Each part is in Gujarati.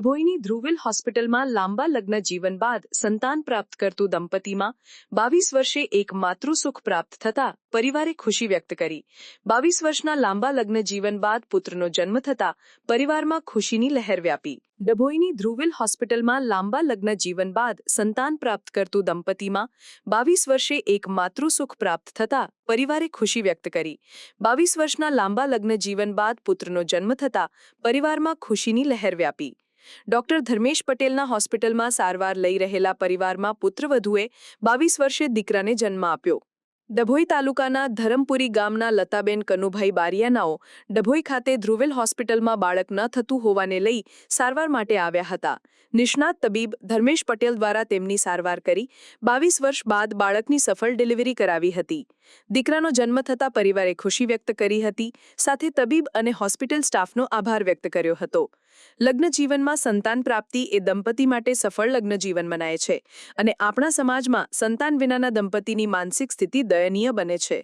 ડભોઈની ધ્રુવિલ હોસ્પિટલમાં લાંબા લગ્ન જીવન બાદ સંતાન પ્રાપ્ત કરતું દંપતીમાં બાવીસ વર્ષે એક માતૃસુખ પ્રાપ્ત થતા પરિવારે ખુશી વ્યક્ત કરી. બાવીસ વર્ષના લાંબા લગ્ન જીવન બાદ પુત્રનો જન્મ થતા પરિવારમાં ખુશીની લહેર વ્યાપી. ડભોઈની ધ્રુવિલ હોસ્પિટલમાં લાંબા લગ્ન જીવન બાદ સંતાન પ્રાપ્ત કરતું દંપતીમાં બાવીસ વર્ષે એક માતૃસુખ પ્રાપ્ત થતા પરિવારે ખુશી વ્યક્ત કરી. બાવીસ વર્ષના લાંબા લગ્ન જીવન બાદ પુત્રનો જન્મ થતા પરિવારમાં ખુશીની લહેર વ્યાપી. ડોક્ટર ધર્મેશ પટેલના હોસ્પિટલમાં સારવાર લઈ રહેલા પરિવારમાં પુત્રવધુએ બાવીસ વર્ષે દીકરાને જન્મ આપ્યો. ડભોઈ તાલુકાના ધરમપુરી ગામના લતાબેન કનુભાઈ બારિયાનાઓ ડભોઈ ખાતે ધ્રુવેલ હોસ્પિટલમાં બાળક ન થતું હોવાને લઈ સારવાર માટે આવ્યા હતા. નિષ્ણાત તબીબ ધર્મેશ પટેલ દ્વારા તેમની સારવાર કરી બાવીસ વર્ષ બાદ બાળકની સફળ ડિલિવરી કરાવી હતી. દીકરાનો જન્મ થતાં પરિવારે ખુશી વ્યક્ત કરી હતી, સાથે તબીબ અને હોસ્પિટલ સ્ટાફનો આભાર વ્યક્ત કર્યો હતો. લગ્ન જીવનમાં સંતાન પ્રાપ્તિ એ દંપતી માટે સફળ લગ્ન જીવન મનાય છે અને આપણા સમાજમાં સંતાન વિનાના દંપતીની માનસિક સ્થિતિ દયનીય બને છે.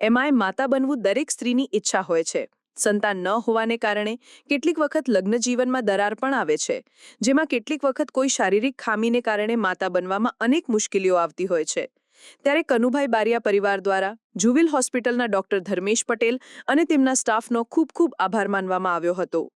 એમાંય માતા બનવું દરેક સ્ત્રીની ઈચ્છા હોય છે. સંતાન ન હોવાને કારણે કેટલીક વખત લગ્ન જીવનમાં દરાર પણ આવે છે, જેમાં કેટલીક વખત કોઈ શારીરિક ખામીને કારણે માતા બનવામાં અનેક મુશ્કેલીઓ આવતી હોય છે. ત્યારે કનુભાઈ બારિયા પરિવાર દ્વારા જુવિલ હોસ્પિટલના ડોક્ટર ધર્મેશ પટેલ અને તેમના સ્ટાફનો ખૂબ ખૂબ આભાર માનવામાં આવ્યો હતો.